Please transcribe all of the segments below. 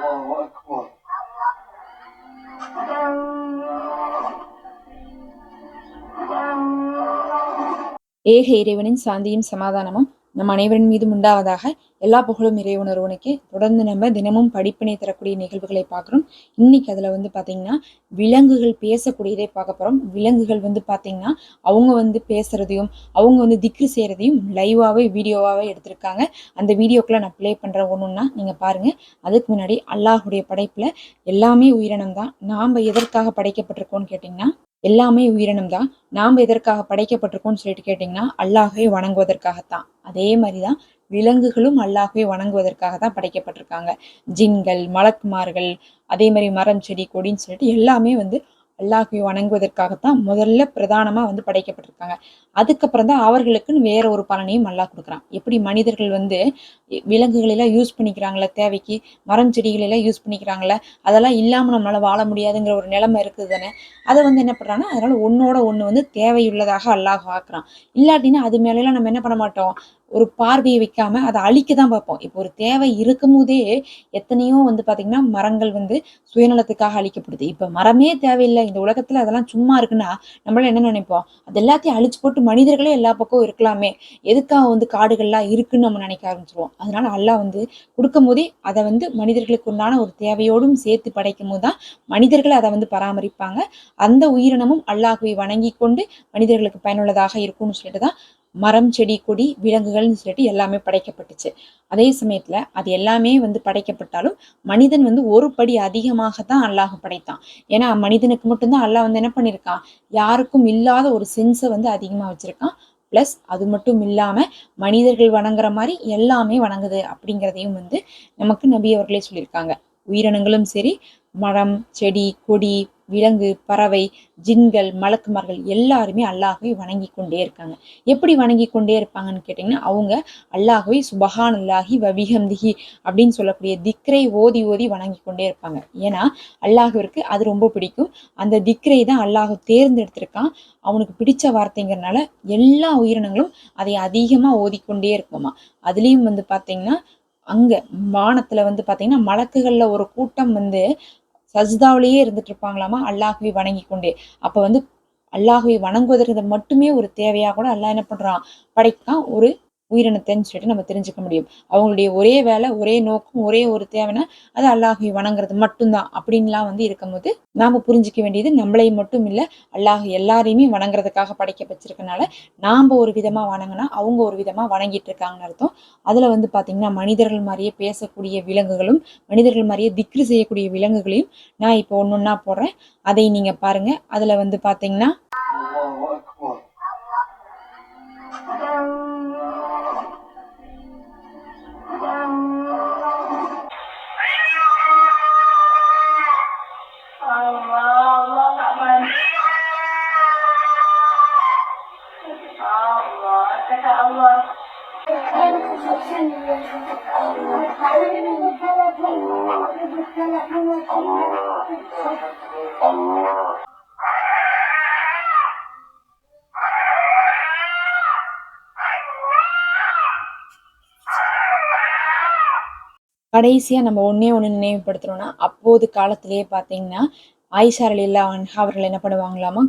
Allahu Akbar. ஏக இறைவனின் சாந்தியும் சமாதானமும் நம் அனைவரின் மீதும் உண்டாவதாக எல்லா புகழும் இறைவன் தொடர்ந்து நம்ம தினமும் படிப்பினை தரக்கூடிய நிகழ்வுகளை பார்க்குறோம். இன்னைக்கு அதில் வந்து பார்த்தீங்கன்னா விலங்குகள் பேசக்கூடியதே பார்க்க போகிறோம் விலங்குகள் வந்து பார்த்தீங்கன்னா அவங்க வந்து பேசுகிறதையும் அவங்க வந்து திக்கு செய்கிறதையும் லைவாகவே வீடியோவாகவே எடுத்திருக்காங்க. அந்த வீடியோக்குள்ள நான் ப்ளே பண்ணுற ஒன்றுன்னா நீங்கள் பாருங்கள் அதுக்கு முன்னாடி அல்லாஹுடைய படைப்பில் எல்லாமே உயிரினம் தான். நாம் எதற்காக படைக்கப்பட்டிருக்கோம்னு கேட்டிங்கன்னா எல்லாமே உயிரினம் தான். நாம் எதற்காக படைக்கப்பட்டிருக்கோம்னு சொல்லிட்டு கேட்டிங்கன்னா அல்லாஹை வணங்குவதற்காகத்தான். அதே மாதிரி தான் விலங்குகளும் அல்லாஹை வணங்குவதற்காக தான் படைக்கப்பட்டிருக்காங்க. ஜின்கள் மலக்குமார்கள் அதே மாதிரி மரம் செடி கொடின்னு சொல்லிட்டு எல்லாமே வந்து அல்லாஹை வணங்குவதற்காகத்தான் முதல்ல பிரதானமாக வந்து படைக்கப்பட்டிருக்காங்க. அதுக்கப்புறம் தான் அவர்களுக்குன்னு வேற ஒரு பலனையும் அல்லாஹ் கொடுக்குறான். எப்படி மனிதர்கள் வந்து விலங்குகளெல்லாம் யூஸ் பண்ணிக்கிறாங்களே தேவைக்கு மரம் செடிகளெல்லாம் யூஸ் பண்ணிக்கிறாங்களே அதெல்லாம் இல்லாமல் நம்மளால் வாழ முடியாதுங்கிற ஒரு நிலைமை இருக்குது தானே? அதை வந்து என்ன பண்ணுறாங்கன்னா அதனால் ஒன்றோட ஒன்று வந்து தேவையுள்ளதாக அல்லாஹ் ஆக்குறான். இல்லாட்டினா அது மேலெல்லாம் நம்ம என்ன பண்ண மாட்டோம்? ஒரு பார்வையை வைக்காம அதை அழிக்க தான் பார்ப்போம். இப்போ ஒரு தேவை இருக்கும் போதே எத்தனையோ வந்து பாத்தீங்கன்னா மரங்கள் வந்து சுயநலத்துக்காக அழிக்கப்படுது. இப்போ மரமே தேவையில்லை. இந்த உலகத்தில் அதெல்லாம் சும்மா இருக்குன்னா நம்மள என்ன நினைப்போம்? அது எல்லாத்தையும் அழிச்சு போட்டு மனிதர்களே எல்லா பக்கம் இருக்கலாமே. எதுக்காக வந்து காடுகள்லாம் இருக்குன்னு நம்ம நினைக்க ஆரம்பிச்சிருவோம். அதனால அல்லாஹ் வந்து கொடுக்கும் போதே அதை வந்து மனிதர்களுக்கு உண்டான ஒரு தேவையோடும் சேர்த்து படைக்கும் போது தான் மனிதர்கள் அதை வந்து பராமரிப்பாங்க. அந்த உயிரினமும் அல்லாஹுவை வணங்கி கொண்டு மனிதர்களுக்கு பயனுள்ளதாக இருக்கும்னு சொல்லிட்டு தான் மரம் செடி கொடி விலங்குகள்னு சொல்லிட்டு எல்லாமே படைக்கப்பட்டுச்சு. அதே சமயத்தில் அது எல்லாமே வந்து படைக்கப்பட்டாலும் மனிதன் வந்து ஒரு படி அதிகமாக தான் அல்லாஹ் படைத்தான். ஏன்னா மனிதனுக்கு மட்டும்தான் அல்லாஹ் வந்து என்ன பண்ணியிருக்கான் யாருக்கும் இல்லாத ஒரு சென்ஸை வந்து அதிகமாக வச்சுருக்கான். ப்ளஸ் அது மட்டும் இல்லாமல் மனிதர்கள் வணங்குற மாதிரி எல்லாமே வணங்குது அப்படிங்கிறதையும் வந்து நமக்கு நபி அவர்களே சொல்லியிருக்காங்க. உயிரினங்களும் சரி மரம் செடி கொடி விலங்கு பறவை ஜின்கள் மலக்குமார்கள் எல்லாருமே அல்லாஹவை வணங்கி கொண்டே இருக்காங்க. எப்படி வணங்கி கொண்டே இருப்பாங்கன்னு கேட்டிங்கன்னா அவங்க அல்லாஹை சுபஹான் அல்லாஹி வபிஹம்திஹி அப்படின்னு சொல்லக்கூடிய திக்ரை ஓதி ஓதி வணங்கி கொண்டே இருப்பாங்க. ஏன்னா அல்லாஹுவிற்கு அது ரொம்ப பிடிக்கும். அந்த திக்ரை தான் அல்லாஹ் தேர்ந்தெடுத்திருக்கான். அவனுக்கு பிடிச்ச வார்த்தைங்கிறனால எல்லா உயிரினங்களும் அதை அதிகமாக ஓதிக்கொண்டே இருக்குமா அதுலேயும் வந்து பார்த்தீங்கன்னா அங்கே வானத்தில் வந்து பார்த்தீங்கன்னா மலக்குகளில் ஒரு கூட்டம் வந்து சஜ்தாவிலேயே இருந்துட்டு இருப்பாங்களாமா? அல்லாஹுவை வணங்கி கொண்டே அப்போ வந்து அல்லாஹுவை வணங்குவதற்கு மட்டுமே ஒரு தேவையாக கூட? அல்லாஹ் என்ன பண்ணுறான் படைக்கான் ஒரு உயிரினத்தைன்னு சொல்லிட்டு நம்ம தெரிஞ்சுக்க முடியும். அவங்களுடைய ஒரே வேலை ஒரே நோக்கம் ஒரே ஒரு தேவைன்னா அது அல்லாஹை வணங்குறது மட்டும்தான். அப்படின்லாம் வந்து இருக்கும்போது நாம் புரிஞ்சிக்க வேண்டியது நம்மளையும் மட்டும் இல்லை அல்லாஹ் எல்லாரையுமே வணங்குறதுக்காக படைக்க வச்சிருக்கனால நாம் ஒரு விதமாக வணங்கினா அவங்க ஒரு விதமாக வணங்கிட்டு இருக்காங்கன்னு அர்த்தம். அதில் வந்து பார்த்திங்கன்னா மனிதர்கள் மாதிரியே பேசக்கூடிய விலங்குகளும் மனிதர்கள் மாதிரியே திக்ரு செய்யக்கூடிய விலங்குகளையும் நான் இப்போ ஒன்று ஒன்றா போடுறேன். அதை நீங்கள் பாருங்கள் அதில் வந்து பார்த்திங்கன்னா கடைசியாக நம்ம ஒன்றே ஒன்று நினைவுபடுத்துகிறோன்னா அப்போது காலத்திலேயே பார்த்தீங்கன்னா ஆயிஷா அலில்லா அன்ஹா அவர்கள் என்ன பண்ணுவாங்களாமா?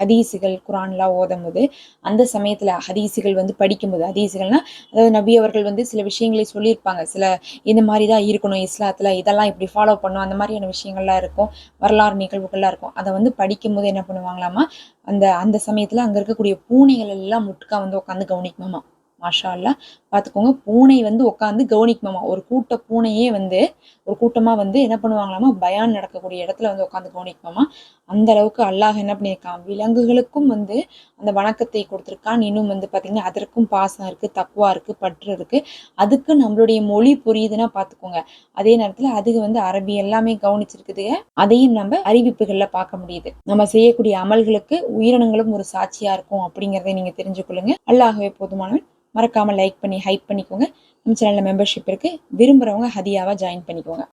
ஹதீஸுகள் குரான்லாம் ஓதும் போது அந்த சமயத்தில் ஹதீஸுகள் வந்து படிக்கும்போது ஹதீஸுகள்னா அதாவது நபி அவர்கள் வந்து சில விஷயங்களை சொல்லியிருப்பாங்க. சில இந்த மாதிரி தான் இருக்கணும் இஸ்லாத்தில் இதெல்லாம் இப்படி ஃபாலோ பண்ணும் அந்த மாதிரியான விஷயங்கள்லாம் இருக்கும் வரலாறு நிகழ்வுகள்லாம் இருக்கும். அதை வந்து படிக்கும்போது என்ன பண்ணுவாங்களாமா அந்த அந்த சமயத்தில் அங்கே இருக்கக்கூடிய பூனைகள் எல்லாம் முட்டுக்கா வந்து உட்காந்து கவனிக்குமாமா மாஷா பார்த்துக்கோங்க பூனை வந்து உட்காந்து கவனிக்குமாமா. ஒரு கூட்ட பூனையே வந்து ஒரு கூட்டமாக வந்து என்ன பண்ணுவாங்களாமா? பயான் நடக்கக்கூடிய இடத்துல வந்து உட்காந்து கவனிக்குமாமா. அந்த அளவுக்கு அல்லாஹ் என்ன பண்ணியிருக்கான்? விலங்குகளுக்கும் வந்து அந்த வணக்கத்தை கொடுத்துருக்கான். இன்னும் வந்து பார்த்திங்கன்னா அதற்கும் பாசம் இருக்குது தக்குவா இருக்குது பற்று இருக்குது அதுக்கு நம்மளுடைய மொழி புரியுதுன்னா பார்த்துக்கோங்க. அதே நேரத்தில் அதுக்கு வந்து அரபி எல்லாமே கவனிச்சிருக்குது. அதையும் நம்ம அறிவிப்புகளில் பார்க்க முடியுது. நம்ம செய்யக்கூடிய அமல்களுக்கு உயிரினங்களும் ஒரு சாட்சியாக இருக்கும் அப்படிங்கிறத நீங்கள் தெரிஞ்சுக்கொள்ளுங்க. அல்லாஹவே போதுமானவன். மறக்காமல் லைக் பண்ணி ஹைப் பண்ணிக்கோங்க. நம்ம சேனலில் மெம்பர்ஷிப் இருக்குது விரும்புகிறவங்க ஹதியாவாக ஜாயின் பண்ணிக்கோங்க.